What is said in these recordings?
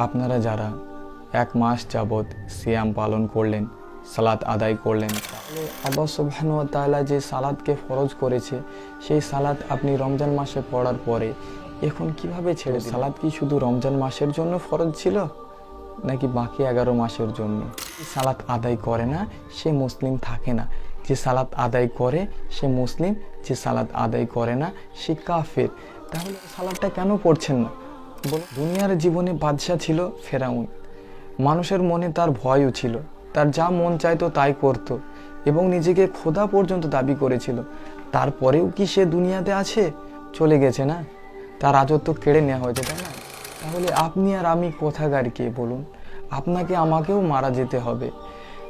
আপনারা যারা এক মাস যাবৎ সিয়াম পালন করলেন সালাত আদায় করলেন তাহলে আল্লাহ সুবহান তাআলা যে সালাদকে ফরজ করেছে সেই সালাদ আপনি রমজান মাসে পড়ার পরে এখন কীভাবে ছেড়ে সালাদ কি শুধু রমজান মাসের জন্য ফরজ ছিল নাকি বাকি এগারো মাসের জন্য? সালাত আদায় করে না সে মুসলিম থাকে না। যে সালাত আদায় করে সে মুসলিম। যে সালাত আদায় করে না সে কাফের। তাহলে সালাদটা কেন পড়ছেন না? দুনিয়ার জীবনে বাদশাহ ছিল ফেরাউন। মানুষের মনে তার ভয়ও ছিল। তার যা মন চাইতো তাই করত এবং নিজেকে খোদা পর্যন্ত দাবি করেছিল। তারপরেও কি সে দুনিয়াতে আছে? চলে গেছে না? তার রাজত্ব কেড়ে নেওয়া হয়েছে, তাই না? তাহলে আপনি আর আমি কোথাকার কে বলুন? আপনাকে আমাকেও মারা যেতে হবে।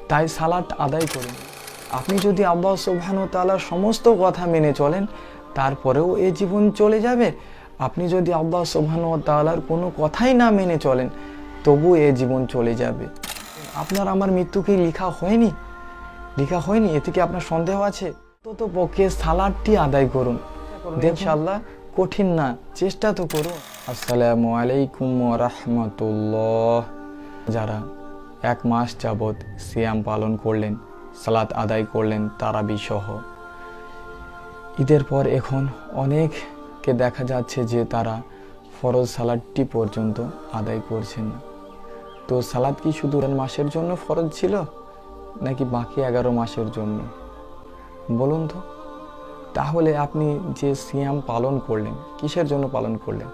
তাই সালাট আদায় করুন। আপনি যদি আল্লাহ সুবহান তাআলার সমস্ত কথা মেনে চলেন, তারপরেও এ জীবন চলে যাবে। আপনি যদি আল্লাহ সুবহান তাআলার কোনো কথাই না মেনে চলেন, তবু এ জীবন চলে যাবে। আপনার আমার মৃত্যু কি লেখা হয়নি? লেখা হয়নি? এতে কি আপনার সন্দেহ আছে? তত পক্ষে সালাদটি আদায় করুন। ইনশাআল্লাহ কঠিন না, চেষ্টা তো করুন। আসসালামু আলাইকুম রাহমাতুল্লাহ। যারা এক মাস যাবৎ সিয়াম পালন করলেন, সালাত আদায় করলেন তারাবি সহ ঈদের পর এখন অনেককে দেখা যাচ্ছে যে তারা ফরজ সালাদটি পর্যন্ত আদায় করছেন। না তো সালাদ কি শুধু মাসের জন্য ফরজ ছিল, নাকি বাকি এগারো মাসের জন্য? বলুন তো। তাহলে আপনি যে সিয়াম পালন করলেন, কিসের জন্য পালন করলেন?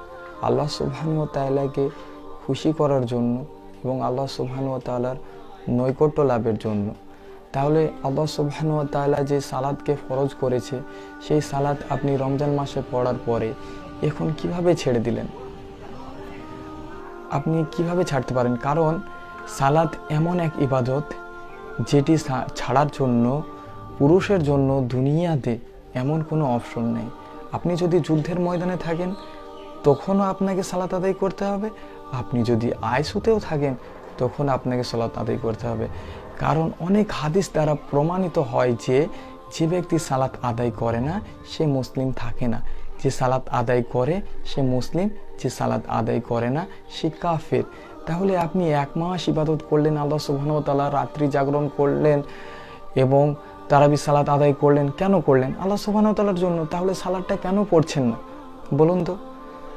আল্লাহ সুবহান ও তাআলাকে খুশি করার জন্য এবং আল্লাহ সুবহান ও তাআলার নৈকট্য লাভের জন্য। তাহলে আল্লাহ সুবহান ও তাআলা যে সালাদকে ফরজ করেছে, সেই সালাদ আপনি রমজান মাসে পড়ার পরে এখন কীভাবে ছেড়ে দিলেন? আপনি কীভাবে ছাড়তে পারেন? কারণ সালাদ এমন এক ইবাদত যেটি ছাড়ার জন্য, পুরুষের জন্য দুনিয়াতে এমন কোনো অপশন নেই। আপনি যদি যুদ্ধের ময়দানে থাকেন, তখনও আপনাকে সালাত আদায় করতে হবে। আপনি যদি আইসুতেও থাকেন, তখন আপনাকে সালাত আদায় করতে হবে। কারণ অনেক হাদিস দ্বারা প্রমাণিত হয় যে যে ব্যক্তি সালাত আদায় করে না, সে মুসলিম থাকে না। যে সালাত আদায় করে, সে মুসলিম। যে সালাত আদায় করে না, সে কাফের। তাহলে আপনি এক মাস ইবাদত করলেন, আল্লাহ ওয়া রাত্রি জাগরণ করলেন এবং তারাবি সালাত আদায় করলেন, কেন করলেন? আল্লাহ ওয়া জন্য তাহলে সালাদটা কেন পড়ছেন না? বলুন তো।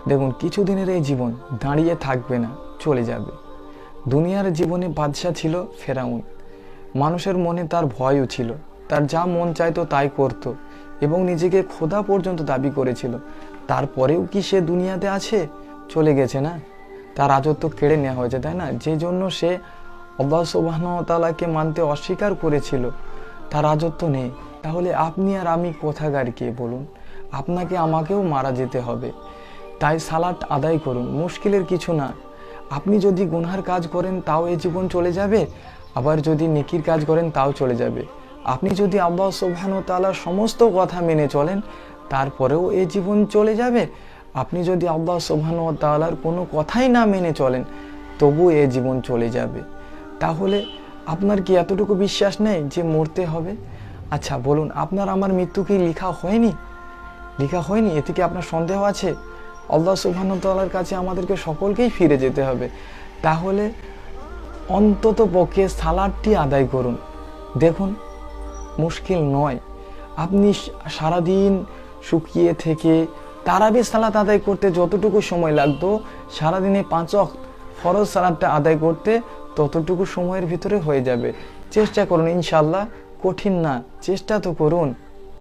দেখুন, কিছুদিনের এই জীবন দাঁড়িয়ে থাকবে না, চলে যাবে। দুনিয়ার জীবনে বাদশাহ ছিল ফেরাউন। মানুষের মনে তার ভয়ও ছিল। তার যা মন চাইতো তাই করত এবং নিজেকে খোদা পর্যন্ত দাবি করেছিল। তারপরেও কি সে দুনিয়াতে আছে? চলে গেছে না? তার রাজত্ব কেড়ে নেওয়া হয়েছে, তাই না? যে জন্য সে আল্লাহ সুবাহতালাকে মানতে অস্বীকার করেছিল। তার রাজত্ব নেই। তাহলে আপনি আর আমি কোথাকার কে, বলুন? আপনাকে আমাকেও মারা যেতে হবে। তাই সালাট আদায় করুন, মুশকিলের কিছু না। আপনি যদি গুনহার কাজ করেন, তাও এই জীবন চলে যাবে? আবার যদি নেকির কাজ করেন, তাও চলে যাবে। আপনি যদি আল্লাহ সুবহান তাআলার সমস্ত কথা মেনে চলেন, তারপরেও এই জীবন চলে যাবে। আপনি যদি আল্লাহ সুবহান তাআলার কোনো কথাই না মেনে চলেন, তবু এ জীবন চলে যাবে। তাহলে আপনার কি এতটুকু বিশ্বাস নেই যে মরতে হবে? আচ্ছা বলুন, আপনার আমার মৃত্যু কি লেখা হয়নি? লেখা হয়নি? এতে কি আপনার সন্দেহ আছে? আল্লাহ সুবহানাহু কাছে আমাদেরকে সকলকেই ফিরে যেতে হবে। তাহলে অন্তত পক্ষে সালাদটি আদায় করুন। দেখুন, মুশকিল নয়। আপনি সারাদিন শুকিয়ে থেকে তারাবি সালাত আদায় করতে যতটুকু সময় লাগতো, সারাদিনে পাঁচ ওয়াক্ত ফরজ সালাদটা আদায় করতে ততটুকু সময়ের ভিতরে হয়ে যাবে। চেষ্টা করুন ইনশাল্লাহ কঠিন না, চেষ্টা তো করুন।